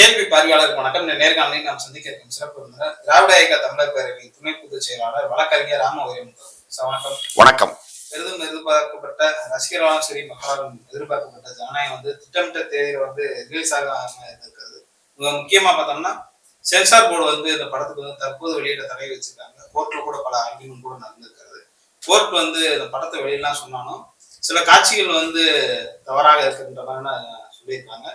கேள்வி பார்வையாளருக்கு வணக்கம். நேர்காணலில் நாம் சந்திக்க இருக்கும் சிறப்பு திராவிட இயக்க தமிழர் பேரவை துணை பொதுச் செயலாளர் வழக்கறிஞர் ராமவரியம் சார் வணக்கம். வணக்கம். பெரிதும் எதிர்பார்க்கப்பட்ட ரசிகர்களாலும் சரி மக்களாலும் எதிர்பார்க்கப்பட்ட ஜனநாயகம் வந்து திட்டமிட்ட தேதியில வந்து ரிலீஸ் ஆக இருக்கிறது மிக முக்கியமா பார்த்தோம்னா சென்சார் போர்டு வந்து இந்த படத்துக்கு வந்து தற்போது வெளியிட தடை வச்சிருக்காங்க. கோர்ட்ல கூட பல ஆர்கியூமெண்ட் கூட நடந்திருக்கிறது. கோர்ட் வந்து இந்த படத்தை வெளியிடலாம் சொன்னாலும் சில காட்சிகள் வந்து தவறாக இருக்கின்ற மாதிரி சொல்லியிருக்காங்க.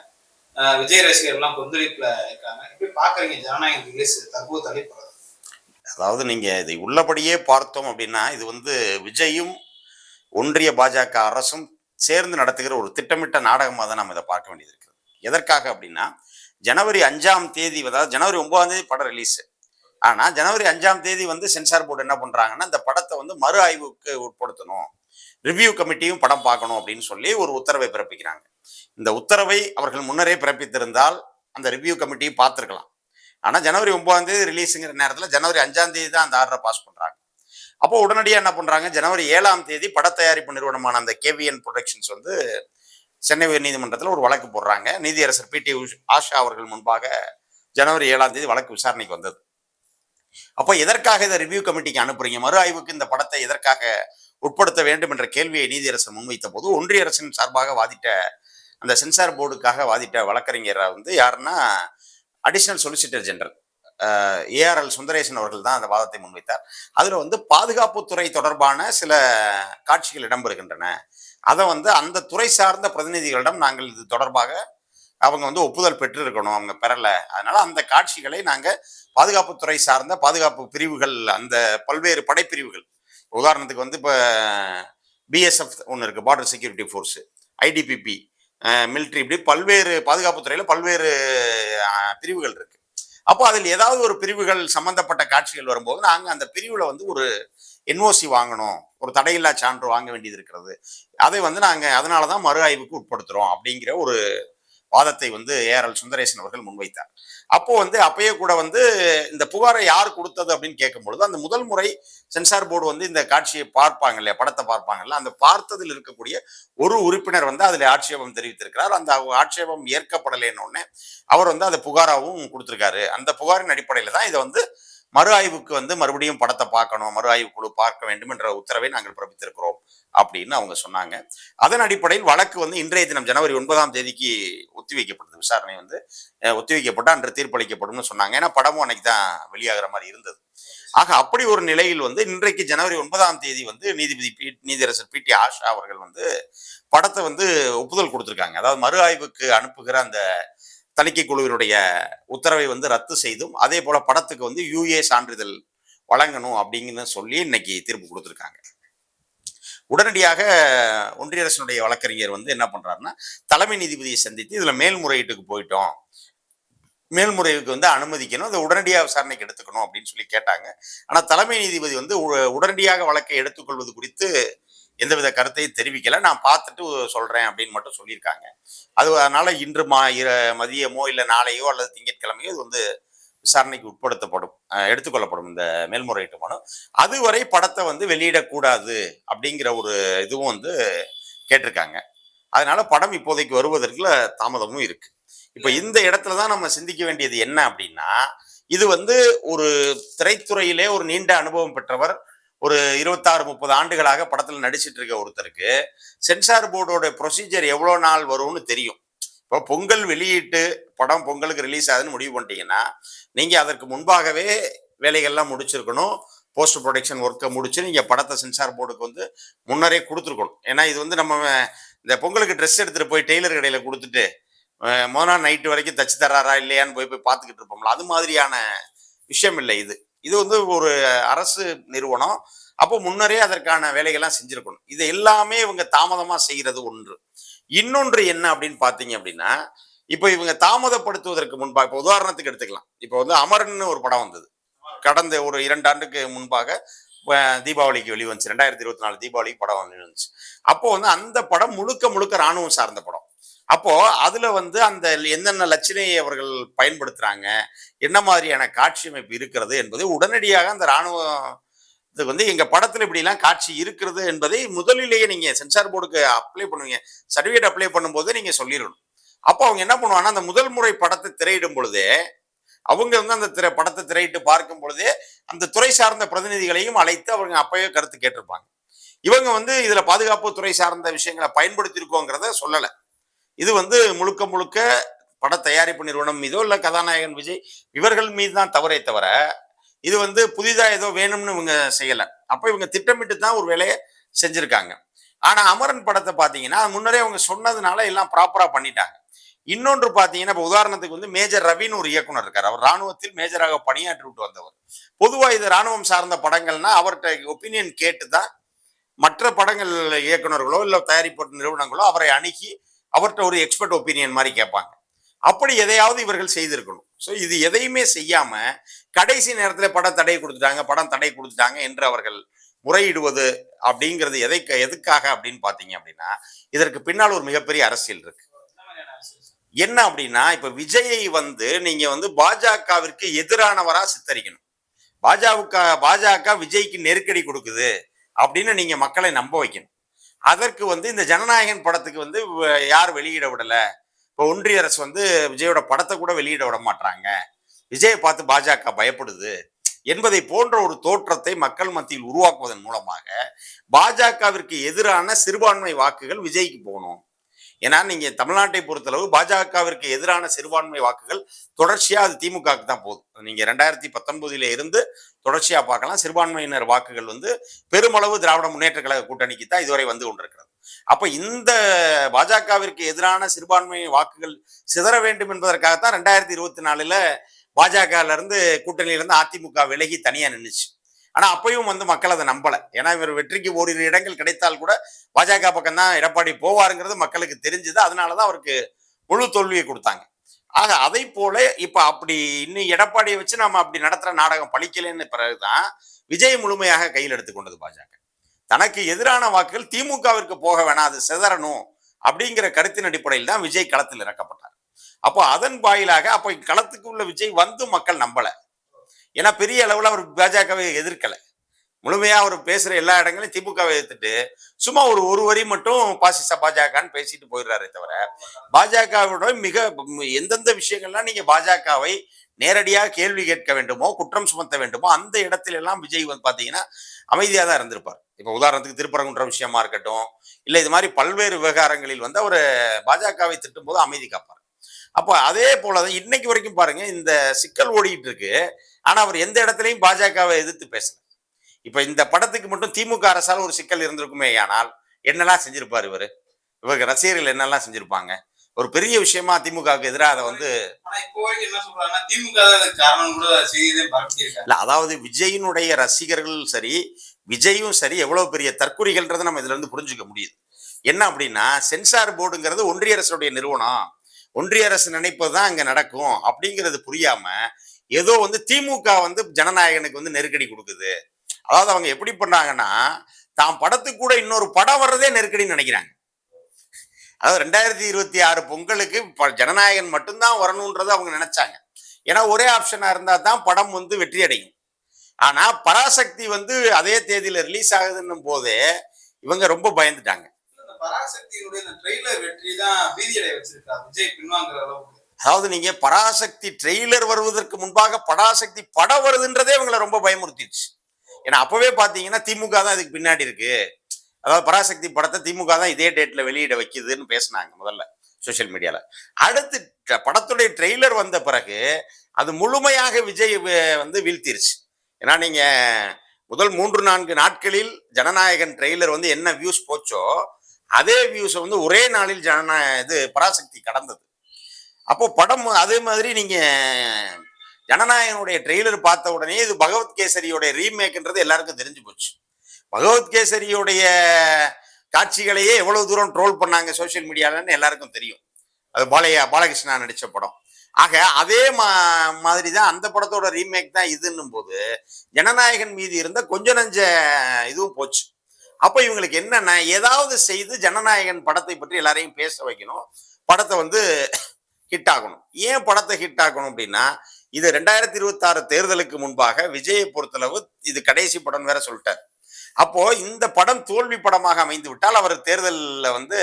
விஜய் ரசிகர்லாம் கொந்தளிப்புல இருக்காங்க. எப்படி பாக்குறீங்க ஜனநாயகம் ரிலீஸ் தற்போது தள்ளிப்படுறது அதாவது நீங்க இதை உள்ளபடியே பார்த்தோம் அப்படின்னா இது வந்து விஜயும் ஒன்றிய பாஜக அரசும் சேர்ந்து நடத்துகிற ஒரு திட்டமிட்ட நாடகமாக தான் நம்ம இதை பார்க்க வேண்டியது இருக்குது. எதற்காக அப்படின்னா ஜனவரி அஞ்சாம் தேதி அதாவது ஜனவரி ஒன்பதாம் தேதி படம் ரிலீஸ் ஆனால் ஜனவரி அஞ்சாம் தேதி வந்து சென்சார் போர்டு என்ன பண்ணுறாங்கன்னா இந்த படத்தை வந்து மறு ஆய்வுக்கு உட்படுத்தணும். ரிவ்யூ கமிட்டியும் படம் பார்க்கணும் அப்படின்னு சொல்லி ஒரு உத்தரவை பிறப்பிக்கிறாங்க. இந்த உத்தரவை அவர்கள் முன்னரே பிறப்பித்திருந்தால் அந்த ரிவ்யூ கமிட்டியை பார்த்துருக்கலாம். ஆனால் ஜனவரி ஒன்பதாம் தேதி ரிலீஸுங்கிற நேரத்தில் ஜனவரி அஞ்சாம் தேதி தான் அந்த ஆர்டரை பாஸ் பண்ணுறாங்க அப்போ உடனடியாக என்ன பண்ணுறாங்க ஜனவரி ஏழாம் தேதி பட தயாரிப்பு நிறுவனமான அந்த கேவிஎன் ப்ரொடக்ஷன்ஸ் வந்து சென்னை உயர்நீதிமன்றத்தில் ஒரு வழக்கு போடுறாங்க. நீதியரசர் பி டி ஆஷா அவர்கள் முன்பாக ஜனவரி ஏழாம் தேதி வழக்கு விசாரணைக்கு வந்தது. அப்போ எதற்காக இதை ரிவ்யூ கமிட்டிக்கு அனுப்புறீங்க? மறு ஆய்வுக்கு இந்த படத்தை எதற்காக உட்படுத்த வேண்டும் என்ற கேள்வியை நீதியரசர் முன்வைத்த போது ஒன்றிய அரசின் சார்பாக வாதிட்ட அந்த சென்சார் போர்டுக்காக வாதிட்ட வழக்கறிஞராக வந்து யாருன்னா additional solicitor general ARL Sundaresan அவர்கள் தான் அந்த வாதத்தை முன்வைத்தார். அதில் வந்து பாதுகாப்புத்துறை தொடர்பான சில காட்சிகள் இடம்பெறுகின்றன. அதை வந்து அந்த துறை சார்ந்த பிரதிநிதிகளிடம் நாங்கள் இது தொடர்பாக அவங்க வந்து ஒப்புதல் பெற்றிருக்கணும் அவங்க பெறல. அதனால அந்த காட்சிகளை நாங்கள் பாதுகாப்புத்துறை சார்ந்த பாதுகாப்பு பிரிவுகள் அந்த பல்வேறு படைப்பிரிவுகள். உதாரணத்துக்கு வந்து இப்போ பிஎஸ்எஃப் ஒன்று இருக்குது border security force ITBP military இப்படி பல்வேறு பாதுகாப்புத்துறையில் பல்வேறு பிரிவுகள் இருக்கு. அப்போ அதில் ஏதாவது ஒரு பிரிவுகள் சம்பந்தப்பட்ட காட்சிகள் வரும்போது நாங்கள் அந்த பிரிவில் வந்து ஒரு என்ஓசி வாங்கணும் ஒரு தடையில்லா சான்று வாங்க வேண்டியது இருக்கிறது. அதை வந்து நாங்கள் அதனால தான் மறு ஆய்வுக்கு உட்படுத்துகிறோம் அப்படிங்கிற ஒரு வாதத்தை வந்து ஏஆர்எல் சுந்தரேசன் அவர்கள் முன்வைத்தார். அப்போ வந்து அப்பயே கூட வந்து இந்த புகாரை யார் கொடுத்தது அப்படின்னு கேட்கும் பொழுது அந்த முதல் முறை சென்சார் போர்டு வந்து இந்த காட்சியை பார்ப்பாங்க இல்லையா படத்தை பார்ப்பாங்கல்ல அந்த பார்த்ததில் இருக்கக்கூடிய ஒரு உறுப்பினர் வந்து அதில் ஆட்சேபம் தெரிவித்திருக்கிறார். அந்த ஆட்சேபம் ஏற்கப்படலைன்னு அவர் வந்து அதை புகாராகவும் கொடுத்துருக்காரு. அந்த புகாரின் அடிப்படையில் தான் இதை வந்து மறு ஆய்வுக்கு வந்து மறுபடியும் படத்தை பார்க்கணும் மறு ஆய்வு குழு பார்க்க வேண்டும் என்ற உத்தரவை நாங்கள் பிறப்பித்திருக்கிறோம் அப்படின்னு அவங்க சொன்னாங்க. அதன் அடிப்படையில் வழக்கு வந்து இன்றைய தினம் ஜனவரி ஒன்பதாம் தேதிக்கு ஒத்திவைக்கப்பட்டது. விசாரணை வந்து ஒத்திவைக்கப்பட்டு அன்று தீர்ப்பளிக்கப்படும்னு சொன்னாங்க. ஏன்னா படமும் அன்னைக்கு தான் வெளியாகிற மாதிரி இருந்தது. ஆக அப்படி ஒரு நிலையில் வந்து இன்றைக்கு ஜனவரி ஒன்பதாம் தேதி வந்து நீதிபதி பி நீதியரசர் பி டி ஆஷா அவர்கள் வந்து படத்தை வந்து ஒப்புதல் கொடுத்துருக்காங்க. அதாவது மறு ஆய்வுக்கு அனுப்புகிற அந்த தணிக்கை குழுவினுடைய உத்தரவை வந்து ரத்து செய்தும் அதே போல படத்துக்கு வந்து யூஏ சான்றிதழ் வழங்கணும் அப்படின்னு சொல்லி இன்னைக்கு தீர்ப்பு கொடுத்துருக்காங்க. உடனடியாக ஒன்றிய அரசினுடைய வழக்கறிஞர் வந்து என்ன பண்ணுறாருன்னா தலைமை நீதிபதியை சந்தித்து இதில் மேல்முறையீட்டுக்கு போயிட்டோம். மேல்முறைவுக்கு வந்து அனுமதிக்கணும் அதை உடனடியாக விசாரணைக்கு எடுத்துக்கணும் அப்படின்னு சொல்லி கேட்டாங்க. ஆனால் தலைமை நீதிபதி வந்து உ- உடனடியாக வழக்கை எடுத்துக்கொள்வது குறித்து எந்தவித கருத்தையும் தெரிவிக்கல. நான் பார்த்துட்டு சொல்கிறேன் அப்படின்னு மட்டும் சொல்லியிருக்காங்க. அது அதனால் இன்று மா மதியமோ இல்லை நாளையோ அல்லது திங்கட்கிழமையோ இது வந்து விசாரணைக்கு உட்படுத்தப்படும் எடுத்துக்கொள்ளப்படும் இந்த மேல்முறையீட்டு மனு. அதுவரை படத்தை வந்து வெளியிடக்கூடாது அப்படிங்கிற ஒரு இதுவும் வந்து கேட்டிருக்காங்க. அதனால படம் இப்போதைக்கு வருவதற்குல தாமதமும் இருக்கு. இப்ப இந்த இடத்துல தான் நம்ம சிந்திக்க வேண்டியது என்ன அப்படின்னா இது வந்து ஒரு திரைத்துறையிலே ஒரு நீண்ட அனுபவம் பெற்றவர் ஒரு இருபத்தாறு முப்பது ஆண்டுகளாக படத்துல நடிச்சிட்டு இருக்க ஒருத்தருக்கு சென்சார் போர்டோட ப்ரொசீஜர் எவ்வளோ நாள் வரும்னு தெரியும். இப்போ பொங்கல் வெளியிட்டு படம் பொங்கலுக்கு ரிலீஸ் ஆகுதுன்னு முடிவு பண்ணிட்டீங்கன்னா நீங்கள் அதற்கு முன்பாகவே வேலைகள்லாம் முடிச்சிருக்கணும். போஸ்ட் ப்ரொடக்ஷன் ஒர்க்கை முடிச்சு நீங்கள் படத்தை சென்சார் போர்டுக்கு வந்து முன்னரே கொடுத்துருக்கணும். ஏன்னா இது வந்து நம்ம இந்த பொங்கலுக்கு ட்ரெஸ் எடுத்துகிட்டு போய் டெய்லர் கடையில் கொடுத்துட்டு மொதல் நாள் நைட்டு வரைக்கும் தச்சு தராரா இல்லையான்னு போய் போய் பார்த்துக்கிட்டு இருப்போம்ல. அது மாதிரியான விஷயம் இல்லை இது. இது வந்து ஒரு அரசு நிறுவனம். அப்போ முன்னரே அதற்கான வேலைகள்லாம் செஞ்சுருக்கணும். இது எல்லாமே இவங்க தாமதமாக செய்கிறது ஒன்று. இன்னொன்று என்ன அப்படின்னு பார்த்தீங்க அப்படின்னா இப்போ இவங்க தாமதப்படுத்துவதற்கு முன்பாக இப்போ உதாரணத்துக்கு எடுத்துக்கலாம். இப்போ வந்து அமரன்னு ஒரு படம் வந்தது. கடந்த ஒரு இரண்டு ஆண்டுக்கு முன்பாக தீபாவளிக்கு வெளிவந்துச்சு. ரெண்டாயிரத்தி இருபத்தி நாலு தீபாவளிக்கு படம் வந்துச்சு அப்போ வந்து அந்த படம் முழுக்க முழுக்க ராணுவம் சார்ந்த படம். அப்போ அதுல வந்து அந்த என்னென்ன லட்சணையை அவர்கள் பயன்படுத்துறாங்க என்ன மாதிரியான காட்சி அமைப்பு இருக்கிறது என்பது உடனடியாக அந்த ராணுவம் இது வந்து எங்க படத்துல இப்படிலாம் காட்சி இருக்கிறது என்பதை முதலிலேயே நீங்க சென்சார் போர்டுக்கு அப்ளை பண்ணுவீங்க. சர்டிஃபிகேட் அப்ளை பண்ணும்போது நீங்க சொல்லிடணும். அப்போ அவங்க என்ன பண்ணுவாங்கன்னா அந்த முதல் முறை படத்தை திரையிடும் பொழுதே அவங்க வந்து அந்த திரை படத்தை திரையிட்டு பார்க்கும் பொழுதே அந்த துறை சார்ந்த பிரதிநிதிகளையும் அழைத்து அவங்க அப்பவே கருத்து கேட்டிருப்பாங்க. இவங்க வந்து இதுல பாதுகாப்பு துறை சார்ந்த விஷயங்களை பயன்படுத்தியிருக்கோங்கிறத சொல்லலை. இது வந்து முழுக்க முழுக்க பட தயாரிப்பு நிறுவனம் மீதோ இல்லை கதாநாயகன் விஜய் இவர்கள் மீது தான் தவறே தவிர இது வந்து புதிதாக ஏதோ வேணும்னு இவங்க செய்யலை. அப்போ இவங்க திட்டமிட்டு தான் ஒரு வேலையை செஞ்சுருக்காங்க. ஆனால் அமரன் படத்தை பார்த்தீங்கன்னா முன்னரே அவங்க சொன்னதுனால எல்லாம் ப்ராப்பராக பண்ணிட்டாங்க. இன்னொன்று பார்த்தீங்கன்னா இப்போ உதாரணத்துக்கு வந்து மேஜர் ரவின்னு ஒரு இயக்குனர் இருக்கார். அவர் ராணுவத்தில் மேஜராக பணியாற்றி விட்டு வந்தவர். பொதுவாக இது ராணுவம் சார்ந்த படங்கள்னா அவர்கிட்ட ஒப்பீனியன் கேட்டு தான் மற்ற படங்கள் இயக்குனர்களோ இல்லை தயாரிப்பு நிறுவனங்களோ அவரை அணுகி அவர்கிட்ட ஒரு எக்ஸ்பர்ட் ஒப்பீனியன் மாதிரி கேட்பாங்க. அப்படி எதையாவது இவர்கள் செய்திருக்கணும். ஸோ இது எதையுமே செய்யாம கடைசி நேரத்தில் படம் தடை கொடுத்துட்டாங்க படம் தடை கொடுத்துட்டாங்க என்று அவர்கள் முறையிடுவது அப்படிங்கிறது எதை எதுக்காக அப்படின்னு பார்த்தீங்க அப்படின்னா இதற்கு பின்னால் ஒரு மிகப்பெரிய அரசியல் இருக்கு. என்ன அப்படின்னா இப்ப விஜயை வந்து நீங்க வந்து பாஜகவிற்கு எதிரானவரா சித்தரிக்கணும். பாஜக பாஜக விஜய்க்கு நெருக்கடி கொடுக்குது அப்படின்னு நீங்க மக்களை நம்ப வைக்கணும். அதற்கு வந்து இந்த ஜனநாயகன் படத்துக்கு வந்து யார் வெளியிட விடல? இப்போ ஒன்றிய அரசு வந்து விஜயோட படத்தை கூட வெளியிட விட மாட்டாங்க விஜயை பார்த்து பாஜக பயப்படுது. என்பதை போன்ற ஒரு தோற்றத்தை மக்கள் மத்தியில் உருவாக்குவதன் மூலமாக பாஜகவிற்கு எதிரான சிறுபான்மை வாக்குகள் விஜய்க்கு போகணும். ஏன்னா நீங்க தமிழ்நாட்டை பொறுத்தளவு பாஜகவிற்கு எதிரான சிறுபான்மை வாக்குகள் தொடர்ச்சியா அது திமுகவுக்கு தான் போகுது. நீங்க ரெண்டாயிரத்தி பத்தொன்பதுல இருந்து தொடர்ச்சியா பார்க்கலாம். சிறுபான்மையினர் வாக்குகள் வந்து பெருமளவு திராவிட முன்னேற்ற கழக கூட்டணிக்கு தான் இதுவரை வந்து கொண்டிருக்கிறது. அப்ப இந்த பாஜகவிற்கு எதிரான சிறுபான்மை வாக்குகள் சிதற வேண்டும் என்பதற்காகத்தான் ரெண்டாயிரத்தி இருபத்தி நாலுல பாஜகல இருந்து கூட்டணியில இருந்து அதிமுக விலகி தனியா நின்னுச்சு. ஆனா அப்பயும் வந்து மக்கள் அதை நம்பல. ஏன்னா இவர் வெற்றிக்கு ஓரிரு இடங்கள் கிடைத்தால் கூட பாஜக பக்கம் தான் எடப்பாடி போவாருங்கிறது மக்களுக்கு தெரிஞ்சது. அதனாலதான் அவருக்கு முழு தோல்வியை கொடுத்தாங்க. ஆக அதை போல இப்ப அப்படி இன்னும் எடப்பாடியை வச்சு நம்ம அப்படி நடத்துற நாடகம் பழிக்கலைன்னு பிறகுதான் விஜய் முழுமையாக கையில் எடுத்துக்கொண்டது பாஜக. தனக்கு எதிரான வாக்குகள் திமுகவிற்கு போக வேணாம் அது சிதறணும் அப்படிங்கிற கருத்தின் அடிப்படையில் தான் விஜய் களத்தில் இறக்கப்பட்டார். அப்போ அதன் வாயிலாக அப்போ களத்துக்கு உள்ள விஜய் வந்து மக்கள் நம்பல. ஏன்னா பெரிய அளவுல அவர் பாஜகவை எதிர்க்கல. முழுமையா அவர் பேசுற எல்லா இடங்களையும் திமுகவை எதிர்த்துட்டு சும்மா ஒரு ஒரு வரி மட்டும் பாசிச பாஜகன்னு பேசிட்டு போயிடுறாரே தவிர பாஜகவோட மிக எந்தெந்த விஷயங்கள்லாம் நீங்க பாஜகவை நேரடியாக கேள்வி கேட்க வேண்டுமோ குற்றம் சுமத்த வேண்டுமோ அந்த இடத்துல எல்லாம் விஜய் வந்து பாத்தீங்கன்னா அமைதியாக தான் இருந்திருப்பார். இப்போ உதாரணத்துக்கு திருப்பரங்குன்ற விஷயமா இருக்கட்டும் இல்லை இது மாதிரி பல்வேறு விவகாரங்களில் வந்து அவர் பாஜகவை திட்டும் போது அமைதி காப்பார். அப்போ அதே போலதான் இன்னைக்கு வரைக்கும் பாருங்க இந்த சிக்கல் ஓடிட்டு இருக்கு. ஆனால் அவர் எந்த இடத்துலையும் பாஜகவை எதிர்த்து பேசல. இப்போ இந்த படத்துக்கு மட்டும் திமுக அரசால் ஒரு சிக்கல் இருந்திருக்குமே ஆனால் என்னெல்லாம் செஞ்சிருப்பார் இவர்? இவருக்கு ரசிகர்கள் என்னெல்லாம் செஞ்சிருப்பாங்க? ஒரு பெரிய விஷயமா திமுகவுக்கு எதிராக அதை வந்து இல்ல அதாவது விஜயினுடைய ரசிகர்கள் சரி விஜயும் சரி எவ்வளவு பெரிய தற்குறிகள்ன்றதை நம்ம இதுல இருந்து புரிஞ்சுக்க முடியுது. என்ன அப்படின்னா சென்சார் போர்டுங்கிறது ஒன்றிய அரசுடைய நிறுவனம். ஒன்றிய அரசு நினைப்பதுதான் அங்க நடக்கும் அப்படிங்கிறது புரியாம ஏதோ வந்து திமுக வந்து ஜனநாயகனுக்கு வந்து நெருக்கடி கொடுக்குது. அதாவது அவங்க எப்படி பண்ணாங்கன்னா தான் படத்துக்கு கூட இன்னொரு படம் வர்றதே நெருக்கடின்னு நினைக்கிறாங்க. அதாவது ரெண்டாயிரத்தி இருபத்தி ஆறு பொங்கலுக்கு ஜனநாயகன் மட்டும்தான் வரணுன்றது அவங்க நினைச்சாங்க. ஏன்னா ஒரே ஆப்ஷனா இருந்தா தான் படம் வந்து வெற்றி அடையும். ஆனா பராசக்தி வந்து அதே தேதியில ரிலீஸ் ஆகுதுன்னும் போதே இவங்க ரொம்ப பயந்துட்டாங்க. அதாவது நீங்க பராசக்தி ட்ரெய்லர் வருவதற்கு முன்பாக பராசக்தி படம் வருதுன்றதே இவங்களை ரொம்ப பயமுறுத்திடுச்சு. ஏன்னா அப்பவே பாத்தீங்கன்னா திமுக தான் இதுக்கு பின்னாடி இருக்கு. அதாவது பராசக்தி படத்தை திமுக தான் இதே டேட்ல வெளியிட வைக்குதுன்னு பேசினாங்க முதல்ல சோஷியல் மீடியால அடுத்து படத்துடைய ட்ரெய்லர் வந்த பிறகு அது முழுமையாக விஜய் வந்து வீழ்த்திருச்சு. ஏன்னா நீங்க முதல் மூன்று நான்கு நாட்களில் ஜனநாயகன் ட்ரெய்லர் வந்து என்ன வியூஸ் போச்சோ அதே வியூஸை வந்து ஒரே நாளில் ஜனநாயக இது பராசக்தி கடந்தது. அப்போ படம் அதே மாதிரி நீங்க ஜனநாயகனுடைய ட்ரெய்லர் பார்த்த உடனே இது பகவத் கேசரியோட ரீமேக்ன்றது எல்லாருக்கும் தெரிஞ்சு போச்சு. பகவத்கேசரியுடைய காட்சிகளையே எவ்வளவு தூரம் ட்ரோல் பண்ணாங்க சோசியல் மீடியாலன்னு எல்லாருக்கும் தெரியும். அது பாலையா பாலகிருஷ்ணா நடிச்ச படம். ஆக அதே மா மாதிரி தான் அந்த படத்தோட ரீமேக் தான் இதுன்னும் போது ஜனநாயகன் மீது இருந்த கொஞ்ச நஞ்ச இதுவும் போச்சு. அப்போ இவங்களுக்கு என்னன்னா ஏதாவது செய்து ஜனநாயகன் படத்தை பற்றி எல்லாரையும் பேச வைக்கணும். படத்தை வந்து ஹிட் ஆகணும். ஏன் படத்தை ஹிட் ஆகணும் அப்படின்னா இது ரெண்டாயிரத்தி இருபத்தி ஆறு தேர்தலுக்கு முன்பாக விஜயை பொறுத்தளவு இது கடைசி படம் வேற சொல்லிட்டார். அப்போ இந்த படம் தோல்வி படமாக அமைந்து விட்டால் அவர் தேர்தலில் வந்து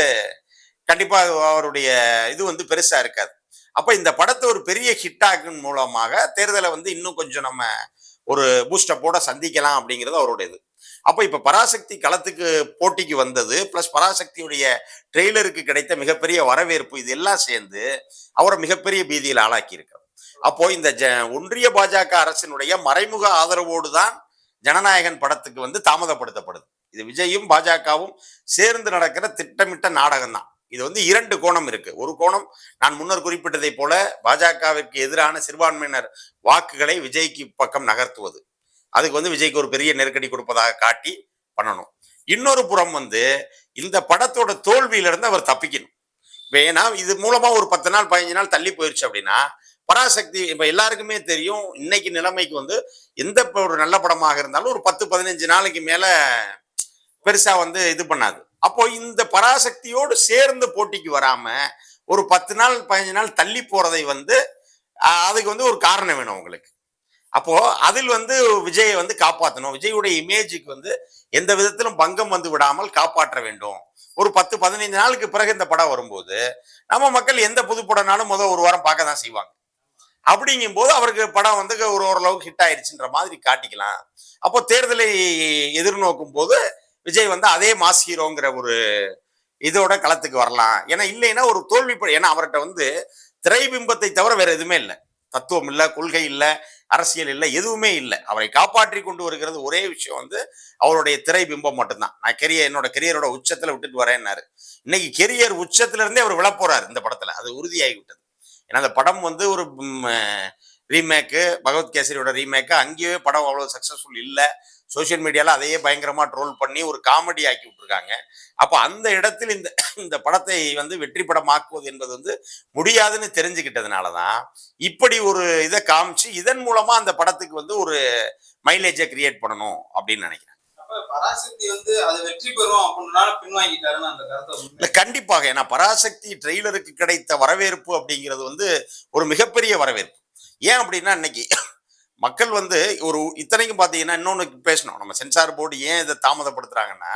கண்டிப்பாக அவருடைய இது வந்து பெருசா இருக்காது. அப்ப இந்த படத்தை ஒரு பெரிய ஹிட் மூலமாக தேர்தலை வந்து இன்னும் கொஞ்சம் நம்ம ஒரு பூஸ்டப்போட சந்திக்கலாம் அப்படிங்கிறது அவருடைய இது அப்போ இப்போ பராசக்தி களத்துக்கு போட்டிக்கு வந்தது பிளஸ் பராசக்தியுடைய ட்ரெய்லருக்கு கிடைத்த மிகப்பெரிய வரவேற்பு இது எல்லாம் சேர்ந்து அவரை மிகப்பெரிய பீதியில் ஆளாக்கி இருக்கிறது அப்போ இந்த ஜ ஒன்றிய பாஜக அரசினுடைய மறைமுக ஆதரவோடு தான் ஜனநாயகன் படத்துக்கு வந்து தாமதப்படுத்தப்படுது. இது விஜயும் பாஜகவும் சேர்ந்து நடக்கிற திட்டமிட்ட நாடகம் தான் இது வந்து இரண்டு கோணம் இருக்கு. ஒரு கோணம் நான் முன்னர் குறிப்பிட்டதை போல பாஜகவிற்கு எதிரான சிறுபான்மையினர் வாக்குகளை விஜய்க்கு பக்கம் நகர்த்துவது. அதுக்கு வந்து விஜய்க்கு ஒரு பெரிய நெருக்கடி கொடுப்பதாக காட்டி பண்ணணும். இன்னொரு புறம் வந்து இந்த படத்தோட தோல்வியிலிருந்து அவர் தப்பிக்கணும். ஏன்னா இது மூலமா ஒரு பத்து நாள் பதினஞ்சு நாள் தள்ளி போயிருச்சு அப்படின்னா பராசக்தி இப்ப எல்லாருக்குமே தெரியும். இன்னைக்கு நிலைமைக்கு வந்து எந்த ஒரு நல்ல படமாக இருந்தாலும் ஒரு பத்து பதினஞ்சு நாளைக்கு மேல பெருசா வந்து இது பண்ணாது. அப்போ இந்த பராசக்தியோடு சேர்ந்து போட்டிக்கு வராம ஒரு பத்து நாள் பதினஞ்சு நாள் தள்ளி போறதை வந்து அதுக்கு வந்து ஒரு காரணம் வேணும் உங்களுக்கு. அப்போ அதில் வந்து விஜயை வந்து காப்பாற்றணும் விஜயுடைய இமேஜுக்கு வந்து எந்த விதத்திலும் பங்கம் வந்து விடாமல் காப்பாற்ற வேண்டும். ஒரு பத்து பதினைந்து நாளுக்கு பிறகு இந்த படம் வரும்போது நம்ம மக்கள் எந்த புதுப்படம்னாலும் முதல் ஒரு வாரம் பார்க்க தான் செய்வாங்க. அப்படிங்கும்போது அவருக்கு படம் வந்து ஒரு ஓரளவுக்கு ஹிட் ஆயிடுச்சுன்ற மாதிரி காட்டிக்கலாம். அப்போ தேர்தலை எதிர்நோக்கும் போது விஜய் வந்து அதே மாஸ் ஹீரோங்கிற ஒரு இதோட களத்துக்கு வரலாம். ஏன்னா இல்லைன்னா ஒரு தோல்வி ஏன்னா அவர்கிட்ட வந்து திரைபிம்பத்தை தவிர வேற எதுவுமே இல்லை. தத்துவம் இல்லை கொள்கை இல்லை அரசியல் இல்லை எதுவுமே இல்லை. அவரை காப்பாற்றி கொண்டு வருகிறது ஒரே விஷயம் வந்து அவருடைய திரை பிம்பம் மட்டும்தான். நான் கெரியர் என்னோட கெரியரோட உச்சத்துல விட்டுட்டு வரேன்னாரு. இன்னைக்கு கெரியர் உச்சத்துல இருந்தே அவர் விழப்போறாரு இந்த படத்துல. அது உறுதியாகி விட்டது ஏன்னா அந்த படம் வந்து ஒரு ரீமேக்கு பகவத் கேசரியோட ரீமேக்கு அங்கேயே படம் அவ்வளோ சக்ஸஸ்ஃபுல் இல்லை. சோஷியல் மீடியாவில் அதையே பயங்கரமாக ட்ரோல் பண்ணி ஒரு காமெடி ஆக்கி விட்ருக்காங்க அப்போ அந்த இடத்தில் இந்த இந்த படத்தை வந்து வெற்றி படமாக்குவது என்பது வந்து முடியாதுன்னு தெரிஞ்சுக்கிட்டதுனால தான் இப்படி ஒரு இதை காமிச்சு இதன் மூலமாக அந்த படத்துக்கு வந்து ஒரு மைலேஜை கிரியேட் பண்ணணும் அப்படின்னு நினைக்கிறேன். பராசக்தி வந்து அது வெற்றி பெறும் அப்படின்னால பின்வாங்கிட்டாருன்னு அந்த கருத்தை கண்டிப்பாக. ஏன்னா பராசக்தி ட்ரெய்லருக்கு கிடைத்த வரவேற்பு அப்படிங்கிறது வந்து ஒரு மிகப்பெரிய வரவேற்பு. ஏன் அப்படின்னா இன்னைக்கு மக்கள் வந்து ஒரு இத்தனைக்கும் பார்த்தீங்கன்னா இன்னொன்று பேசணும். நம்ம சென்சார் போர்டு ஏன் இதை தாமதப்படுத்துறாங்கன்னா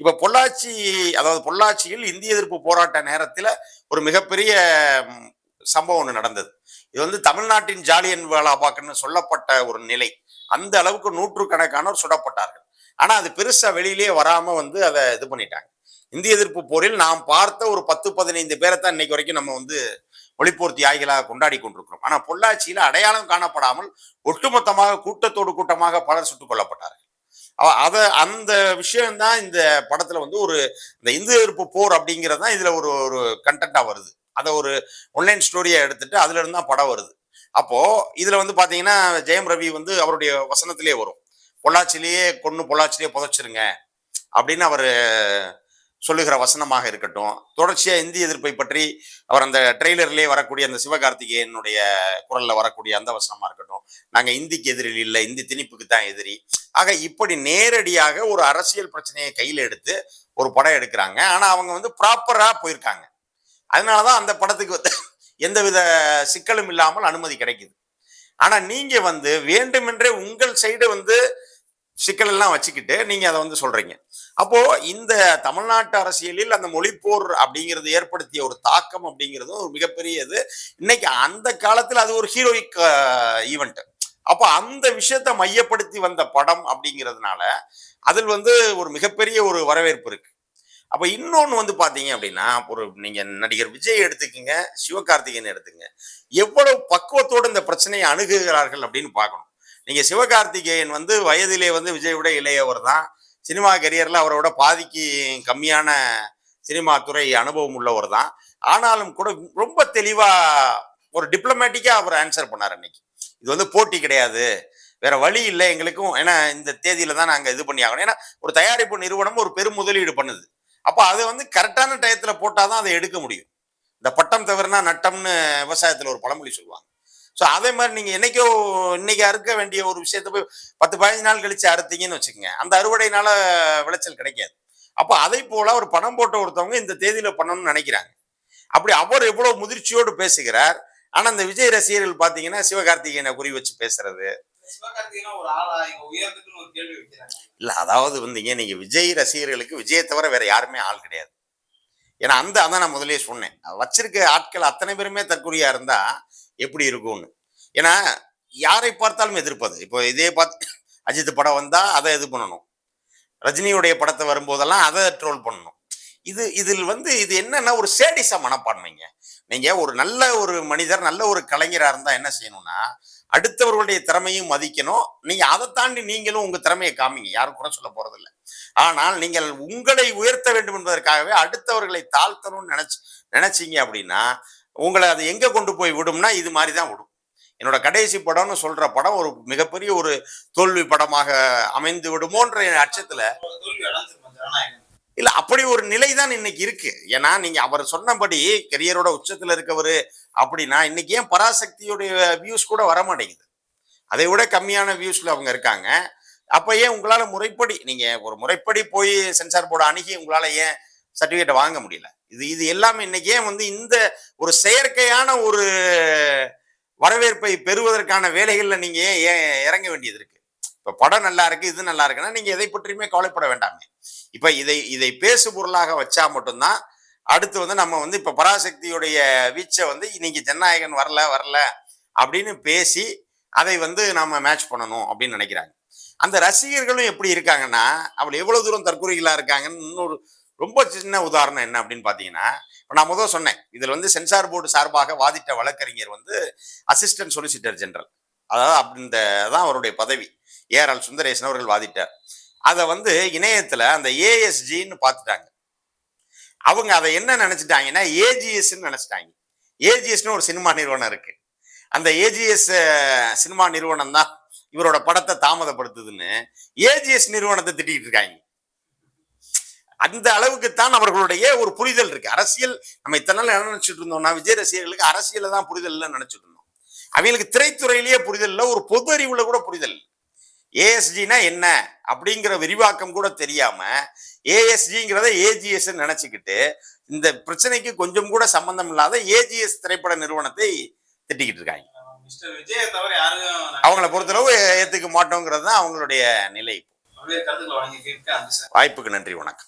இப்போ பொள்ளாச்சி அதாவது பொள்ளாச்சியில் இந்திய எதிர்ப்பு போராட்ட நேரத்தில் ஒரு மிகப்பெரிய சம்பவம் ஒன்று நடந்தது. இது வந்து தமிழ்நாட்டின் ஜாலியன் வாலாபாக்குன்னு சொல்லப்பட்ட ஒரு நிலை. அந்த அளவுக்கு நூற்றுக்கணக்கானோர் சுடப்பட்டார்கள். ஆனால் அது பெருசாக வெளியிலேயே வராமல் வந்து அதை இது பண்ணிட்டாங்க. இந்திய எதிர்ப்பு போரில் நாம் பார்த்த ஒரு பத்து பதினைந்து பேரை தான் இன்னைக்கு வரைக்கும் நம்ம வந்து ஒளிப்போர் தியாகிகளாக கொண்டாடி கொண்டிருக்கிறோம். ஆனால் பொள்ளாச்சியில் அடையாளம் காணப்படாமல் ஒட்டுமொத்தமாக கூட்டத்தோடு கூட்டமாக பலர் சுட்டுக் கொல்லப்பட்டார்கள். அதை அந்த விஷயம்தான் இந்த படத்தில் வந்து ஒரு இந்த இந்து எதிர்ப்பு போர் அப்படிங்கிறது தான் இதில் ஒரு ஒரு கண்டென்ட்டாக வருது. அதை ஒரு ஒன்லைன் ஸ்டோரியை எடுத்துட்டு அதுலேருந்து தான் படம் வருது. அப்போது இதில் வந்து பார்த்தீங்கன்னா ஜெயம் ரவி வந்து அவருடைய வசனத்திலே வரும். பொள்ளாச்சிலேயே கொன்னு பொள்ளாச்சிலேயே புதைச்சிருங்க அப்படின்னு அவர் சொல்லுகிற வசனமாக இருக்கட்டும். தொடர்ச்சியா இந்தி எதிர்ப்பை பற்றி அவர் அந்த ட்ரெய்லர்லேயே வரக்கூடிய அந்த சிவகார்த்திகேயனுடைய குரல்ல வரக்கூடிய அந்த வசனமா இருக்கட்டும். நாங்க இந்திக்கு எதிரில் இல்லை இந்தி திணிப்புக்கு தான் எதிரி. ஆக இப்படி நேரடியாக ஒரு அரசியல் பிரச்சனையை கையில எடுத்து ஒரு படம் எடுக்கிறாங்க. ஆனா அவங்க வந்து ப்ராப்பரா போயிருக்காங்க. அதனாலதான் அந்த படத்துக்கு வந்து எந்தவித சிக்கலும் இல்லாமல் அனுமதி கிடைக்குது. ஆனா நீங்க வந்து வேண்டுமென்றே உங்கள் சைடு வந்து சிக்கலெல்லாம் வச்சுக்கிட்டு நீங்க அதை வந்து சொல்றீங்க. அப்போ இந்த தமிழ்நாட்டு அரசியலில் அந்த மொழிப்போர் அப்படிங்கிறது ஏற்படுத்திய ஒரு தாக்கம் அப்படிங்கிறதும் ஒரு மிகப்பெரிய இது இன்னைக்கு அந்த காலத்தில் அது ஒரு ஹீரோயிக் ஈவெண்ட் அப்போ அந்த விஷயத்தை மையப்படுத்தி வந்த படம் அப்படிங்கிறதுனால அதில் வந்து ஒரு மிகப்பெரிய ஒரு வரவேற்பு இருக்கு. அப்போ இன்னொன்று வந்து பார்த்தீங்க அப்படின்னா ஒரு நீங்கள் நடிகர் விஜய் எடுத்துக்கோங்க சிவகார்த்திகேயன் எடுத்துங்க எவ்வளவு பக்குவத்தோடு இந்த பிரச்சனையை அணுகுகிறார்கள் அப்படின்னு பார்க்கணும். நீங்கள் சிவகார்த்திகேயன் வந்து வயதிலே வந்து விஜயோட இளையவர் தான். சினிமா கரியர்ல அவரோட பாதிக்கு கம்மியான சினிமா துறை அனுபவம் உள்ளவர் தான். ஆனாலும் கூட ரொம்ப தெளிவா ஒரு டிப்ளமேட்டிக்காக அவர் ஆன்சர் பண்ணார் அன்னைக்கு. இது வந்து போட்டி கிடையாது. வேற வழி இல்லை எங்களுக்கும். ஏன்னா இந்த தேதியில தான் நாங்க இது பண்ணி ஆகணும். ஏன்னா ஒரு தயாரிப்பு நிறுவனம் ஒரு பெரும் முதலீடு பண்ணுது. அப்போ அதை வந்து கரெக்டான டயத்தில் போட்டால் தான் அதை எடுக்க முடியும். இந்த பட்டம் தவிரனா நட்டம்னு விவசாயத்தில் ஒரு பழமொழி சொல்லுவாங்க. ஸோ அதே மாதிரி நீங்க என்னைக்கோ இன்னைக்கு அறுக்க வேண்டிய ஒரு விஷயத்த போய் பத்து பதினஞ்சு நாள் கழிச்சு அறுத்தீங்கன்னு வச்சுக்கோங்க. அந்த அறுவடைனால விளைச்சல் கிடைக்காது. அப்போ அதை போல ஒரு பணம் போட்ட ஒருத்தவங்க இந்த தேதியில பண்ணணும்னு நினைக்கிறாங்க. அப்படி அவர் எவ்வளவு முதிர்ச்சியோடு பேசுகிறார். ஆனா இந்த விஜய் ரசிகர்கள் பாத்தீங்கன்னா சிவகார்த்திகேயனை குறி வச்சு பேசுறது. இல்ல அதாவது வந்துங்க நீங்க விஜய் ரசிகர்களுக்கு விஜயை தவிர வேற யாருமே ஆள் கிடையாது. ஏன்னா அந்த அதான் நான் முதல்லயே சொன்னேன். வச்சிருக்க ஆட்கள் அத்தனை பேருமே தற்கொலையா இருந்தா எப்படி இருக்கும்னு. ஏன்னா யாரை பார்த்தாலும் எதிர்ப்பது. இப்போ இதே பார்த்து அஜித் படம் வந்தா அதை இது பண்ணணும். ரஜினியுடைய படத்தை வரும்போதெல்லாம் அதை ட்ரோல் பண்ணணும். இது இதில் வந்து இது என்னன்னா ஒரு சேடிச மனப்பான்மைங்க. நீங்க ஒரு நல்ல ஒரு மனிதர் நல்ல ஒரு கலைஞரா இருந்தா என்ன செய்யணும்னா அடுத்தவர்களுடைய திறமையும் மதிக்கணும். நீங்க அதை தாண்டி நீங்களும் உங்க திறமையை காமிங்க. யாரும் கூட சொல்ல போறதில்ல. ஆனால் நீங்கள் உங்களை உயர்த்த வேண்டும் என்பதற்காகவே அடுத்தவர்களை தாழ்த்தணும்னு நினைச்சு நினைச்சீங்க அப்படின்னா உங்களை அது எங்க கொண்டு போய் விடும்னா இது மாதிரி தான் விடும். என்னோட கடைசி படம்னு சொல்ற படம் ஒரு மிகப்பெரிய ஒரு தோல்வி படமாக அமைந்து விடுமோன்ற அச்சத்துல தோல்வி இல்ல அப்படி ஒரு நிலை தான் இன்னைக்கு இருக்கு. ஏன்னா நீங்க அவர் சொன்னபடி கெரியரோட உச்சத்துல இருக்கவர் அப்படின்னா இன்னைக்கு ஏன் பராசக்தியுடைய வியூஸ் கூட வர மாட்டேங்குது. அதை விட கம்மியான வியூஸ்ல அவங்க இருக்காங்க. அப்ப ஏன் உங்களால முறைப்படி நீங்க ஒரு முறைப்படி போய் சென்சார் போர்டு அணுகி உங்களால ஏன் சர்டிஃபிகேட்டை வாங்க முடியல. இது இது எல்லாமே இன்னைக்கே வந்து இந்த ஒரு செயற்கையான ஒரு வரவேற்பை பெறுவதற்கான வேலைகளில் நீங்க ஏன் இறங்க வேண்டியது இருக்கு. இப்ப படம் நல்லா இருக்கு இது நல்லா இருக்குன்னா நீங்க எதை பற்றியுமே கவலைப்பட வேண்டாமே. இப்ப இதை இதை பேசு பொருளாக வச்சா மட்டும்தான் அடுத்து வந்து நம்ம வந்து இப்ப பராசக்தியுடைய வீச்சை வந்து இன்னைக்கு ஜனநாயகன் வரல வரல அப்படின்னு பேசி அதை வந்து நம்ம மேட்ச் பண்ணணும் அப்படின்னு நினைக்கிறாங்க. அந்த ரசிகர்களும் எப்படி இருக்காங்கன்னா அவள் எவ்வளவு தூரம் தற்கொலைகளா இருக்காங்கன்னு இன்னொரு ரொம்ப சின்ன உதாரணம் என்ன அப்படின்னு பார்த்தீங்கன்னா இப்போ நான் முதல் சொன்னேன். இதில் வந்து சென்சார் போர்டு சார்பாக வாதிட்ட வழக்கறிஞர் வந்து அசிஸ்டன்ட் சொலிசிட்டர் ஜெனரல் அதாவது அப்படி தான் அவருடைய பதவி. ஏஆர்எல் சுந்தரேசன் அவர்கள் வாதிட்டார். அதை வந்து இணையத்தில் அந்த ஏஎஸ்ஜின்னு பார்த்துட்டாங்க அவங்க அதை என்ன நினச்சிட்டாங்கன்னா ஏஜிஎஸ்ன்னு நினச்சிட்டாங்க. ஏஜிஎஸ்னு ஒரு சினிமா நிறுவனம் இருக்கு. அந்த ஏஜிஎஸ் சினிமா நிறுவனம் தான் இவரோட படத்தை தாமதப்படுத்துதுன்னு ஏஜிஎஸ் நிறுவனத்தை திட்டிகிட்டு இருக்காங்க. அந்த அளவுக்கு தான் அவர்களுடைய ஒரு புரிதல் இருக்கு. அரசியல் நம்ம இத்தனை நாள் என்ன நினைச்சிட்டு இருந்தோம்னா விஜய் ரசிகர்களுக்கு அரசியல தான் புரிதல் இல்லைன்னு நினைச்சிட்டு இருந்தோம். அவங்களுக்கு திரைத்துறையிலேயே புரிதல் இல்லை. ஒரு பொது அறிவுல கூட புரிதல் இல்லை. ஏஎஸ்ஜினா என்ன? அப்படிங்கிற விரிவாக்கம் கூட தெரியாம ஏஎஸ்ஜிங்கிறத ஏஜிஎஸ் நினைச்சுக்கிட்டு இந்த பிரச்சனைக்கு கொஞ்சம் கூட சம்பந்தம் இல்லாத ஏஜிஎஸ் திரைப்பட நிறுவனத்தை திட்டிக்கிட்டு இருக்காங்க. அவங்கள பொறுத்தளவு ஏத்துக்க மாட்டோங்கிறது தான் அவங்களுடைய நிலை. வாய்ப்புக்கு நன்றி. வணக்கம்.